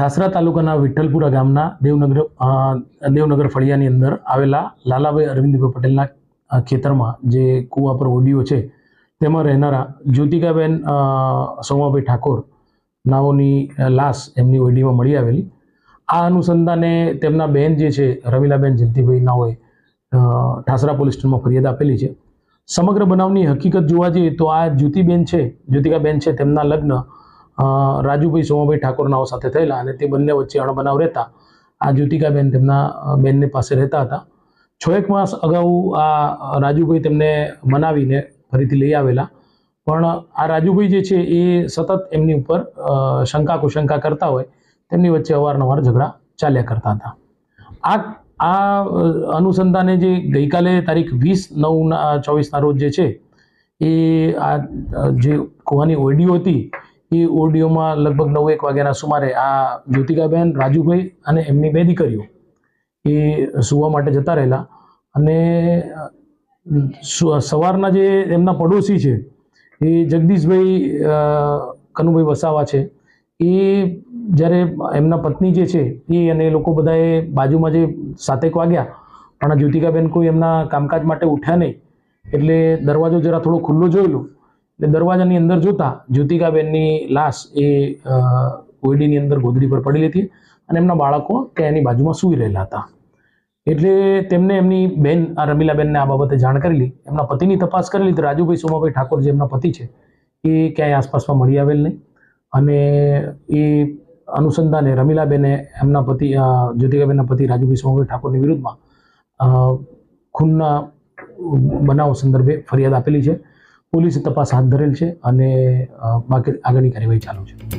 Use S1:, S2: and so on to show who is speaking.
S1: ઠાસરા તાલુકાના વિઠ્ઠલપુરા ગામના દેવનગર દેવનગર ફળિયાની અંદર આવેલા લાલાભાઈ અરવિંદભાઈ પટેલના ખેતરમાં જે કૂવા પર ઓડિયો છે, તેમાં રહેનારા જ્યોતિકાબેન સોમાભાઈ ઠાકોર નાઓની લાશ એમની ઓડીમાં મળી આવેલી. આ અનુસંધાને તેમના બેન જે છે, રમીલાબેન જયંતિભાઈ નાઓએ ઠાસરા પોલીસ સ્ટેશનમાં ફરિયાદ આપેલી છે. સમગ્ર બનાવની હકીકત જોવા જઈએ તો આ જ્યોતિબેન છે, જ્યોતિકાબેન છે, તેમના લગ્ન રાજુભાઈ સોમાભાઈ ઠાકોર નાઓ સાથે થયેલા અને તે બંને વચ્ચે અણબનાવ રહેતા. આ જ્યોતિકાબેન તેમના બેનને પાસે રહેતા હતા. છ એક માસ અગાઉ આ રાજુભાઈ તેમને મનાવીને ફરીથી લઈ આવેલા. પણ આ રાજુભાઈ જે છે એ સતત એમની ઉપર શંકા કુશંકા કરતા હોય, તેમની વચ્ચે અવારનવાર ઝઘડા ચાલ્યા કરતા હતા. આ આ અનુસંધાને જે ગઈકાલે તારીખ વીસ નવના ચોવીસના રોજ જે છે, એ આ, જે કુવાની ઓડિયો હતી એ ઓડિયોમાં લગભગ નવ એક વાગ્યાના સુમારે આ જ્યોતિકાબેન, રાજુભાઈ અને એમની બે દીકરીઓ એ સુવા માટે જતા રહેલા. અને સવારના જે એમના પડોશી છે, એ જગદીશભાઈ કનુભાઈ વસાવા છે, એ જ્યારે એમના પત્ની જે છે, એ અને એ લોકો બધાએ બાજુમાં જે સાતેક વાગ્યા, પણ જ્યોતિકાબેન કોઈ એમના કામકાજ માટે ઉઠ્યા નહીં, એટલે દરવાજો જરા થોડો ખુલ્લો જોયેલો એટલે દરવાજાની અંદર જોતા જ્યોતિકાબેનની લાશ એ ઓયડીની અંદર ગોદડી પર પડેલી હતી અને એમના બાળકો ત્યાં એની બાજુમાં સૂઈ રહેલા હતા. એટલે તેમને એમની બેન, આ રમીલાબેનને આ બાબતે જાણ કરેલી. એમના પતિની તપાસ કરેલી તો રાજુભાઈ સોમાભાઈ ઠાકોર જે એમના પતિ છે, એ ક્યાંય આસપાસમાં મળી આવેલ નહીં. અને એ અનુસંધાને રમીલાબેને એમના પતિ જ્યોતિકાબેનના પતિ રાજુભાઈ સોમાભાઈ ઠાકોરની વિરુદ્ધમાં ખૂનના બનાવ સંદર્ભે ફરિયાદ આપેલી છે. પોલીસે તપાસ હાથ ધરેલ છે અને બાકી આગળની કાર્યવાહી ચાલુ છે.